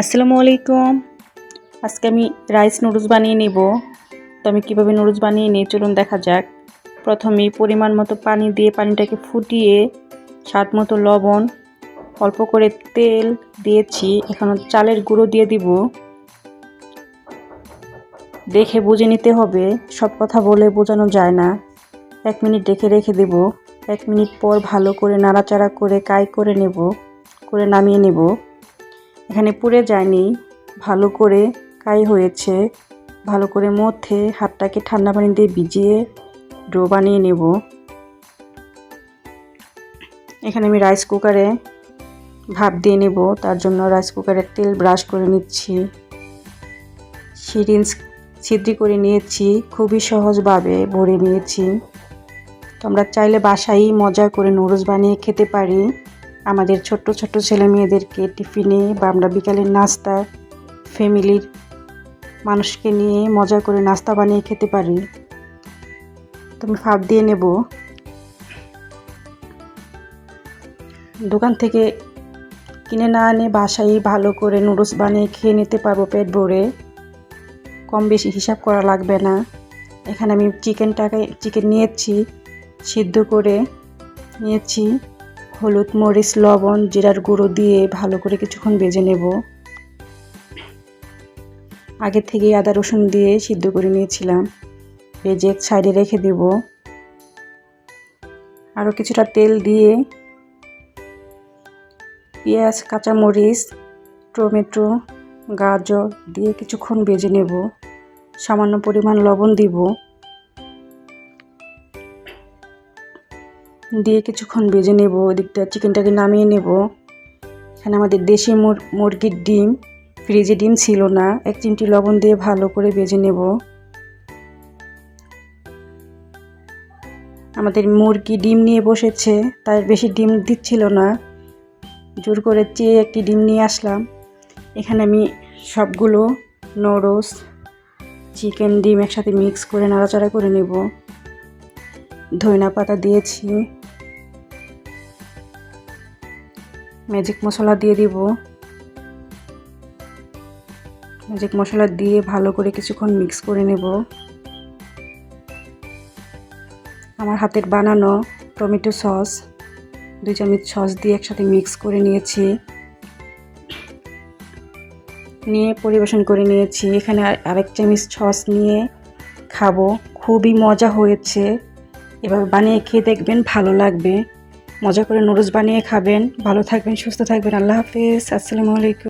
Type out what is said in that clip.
আসসালামু আলাইকুম। আজকে আমি রাইস নুডলস বানিয়ে নিব। তো আমি কীভাবে নুডলস বানিয়ে নিই চলুন দেখা যাক। প্রথমে পরিমাণ মতো পানি দিয়ে পানিটাকে ফুটিয়ে, স্বাদ মতো লবণ, অল্প করে তেল দিয়েছি। এখন চালের গুঁড়ো দিয়ে দিব। দেখে বুঝে নিতে হবে, সব কথা বলে বোঝানো যায় না। এক মিনিট দেখে রেখে দেব। এক মিনিট পর ভালো করে নাড়াচাড়া করে কাই করে নেব, করে নামিয়ে নেব। এখানে পুড়ে যায়নি। ভালো করে কাই হয়েছে। ভালো করে মধ্যে হাতটাকে ঠান্ডা পানি দিয়ে ভিজিয়ে ডো বানিয়ে নেব। এখানে আমি রাইস কুকারে ভাপ দিয়ে নেব। তার জন্য রাইস কুকারের তেল ব্রাশ করে নিচ্ছি। সিরিঞ্জ ছিদ্রি করে নিয়েছি। খুবই সহজভাবে ভরে নিয়েছি। তো আমরা চাইলে বাসায় মজা করে নুডলস বানিয়ে খেতে পারি। আমাদের ছোট্ট ছোট্ট ছেলে মেয়েদেরকে টিফিনে বা আমরা বিকালের নাস্তা, ফ্যামিলির মানুষকে নিয়ে মজা করে নাস্তা বানিয়ে খেতে পারি। তো আমি ফাপ দিয়ে নেব। দোকান থেকে কিনে না আনে বাসায় ভালো করে নুডলস বানিয়ে খেয়ে নিতে পারব পেট ভরে। কম বেশি হিসাব করা লাগবে না। এখানে আমি চিকেনটাকে, চিকেন নিয়েছি, সিদ্ধ করে নিয়েছি। হলুদ মরিচ, লবণ, জিরার গুঁড়ো দিয়ে ভালো করে কিছুক্ষণ বেজে নেব। আগে থেকে আদা রসুন দিয়ে সিদ্ধ করে নিয়েছিলাম। ভেজে সাইডে রেখে দেব। আরও কিছুটা তেল দিয়ে পেঁয়াজ, কাঁচামরিচ, টমেটো, গাজর দিয়ে কিছুক্ষণ বেজে নেব। সামান্য পরিমাণ লবণ দিব। দিয়ে কিছুক্ষণ ভেজে নেব, ওদিকটা চিকেনটাকে নামিয়ে নেব। এখানে আমাদের দেশি মুরগির ডিম, ফ্রিজে ডিম ছিল না, এক চিমটি লবণ দিয়ে ভালো করে ভেজে নেব। আমাদের মুরগি ডিম নিয়ে বসেছে তাই বেশি ডিম দিচ্ছিল না। জোর করে চেয়ে একটি ডিম নিয়ে আসলাম। এখানে আমি সবগুলো নরস, চিকেন ডিম একসাথে মিক্স করে নাড়াচাড়া করে নেব। ধইনা পাতা দিয়েছি। ম্যাজিক মশলা দিয়ে দিব। ম্যাজিক মশলা দিয়ে ভালো করে কিছুক্ষণ মিক্স করে নেব। আমার হাতের বানানো টমেটো সস দুই চামচ সস দিয়ে একসাথে মিক্স করে নিয়েছি। নিয়ে পরিবেশন করে নিয়েছি। এখানে আরেক চামচ সস নিয়ে খাব। খুবই মজা হয়েছে। এভাবে বানিয়ে খেয়ে দেখবেন ভালো লাগবে। মজা করে নুডলস বানিয়ে খাবেন। ভালো থাকবেন সুস্থ থাকবেন। আল্লাহ হাফিজ। আসসালামু আলাইকুম।